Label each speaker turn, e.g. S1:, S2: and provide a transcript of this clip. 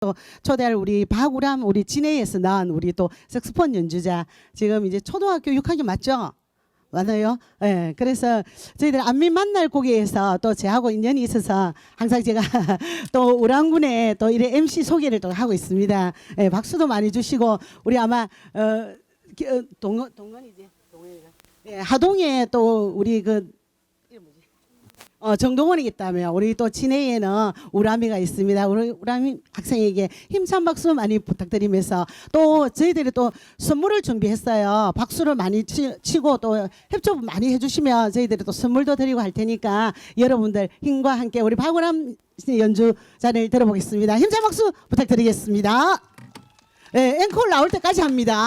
S1: 또 초대할 우리 박우람 우리 진해에서 나온 우리 또 색스폰 연주자 지금 이제 초등학교 6학년 맞죠? 맞아요. 예. 그래서 저희들 안민 만날 곡에서 또 저하고 인연이 있어서 항상 제가 또 우랑군에 또 이래 MC 소개를 또 하고 있습니다. 예, 박수도 많이 주시고 우리 아마 어 동원 동원이지. 동원이가. 예, 하동에 또 우리 그? 어, 정동원이 있다며 우리 또 진해에는 우람이가 있습니다. 우리 우람이 학생에게 힘찬 박수 많이 부탁드리면서 또 저희들이 또 선물을 준비했어요. 박수를 많이 치, 치고 또 협조 많이 해주시면 저희들이 또 선물도 드리고 할 테니까 여러분들 힘과 함께 우리 박우람 연주자를 들어보겠습니다. 힘찬 박수 부탁드리겠습니다. 네, 앵콜 나올 때까지 합니다.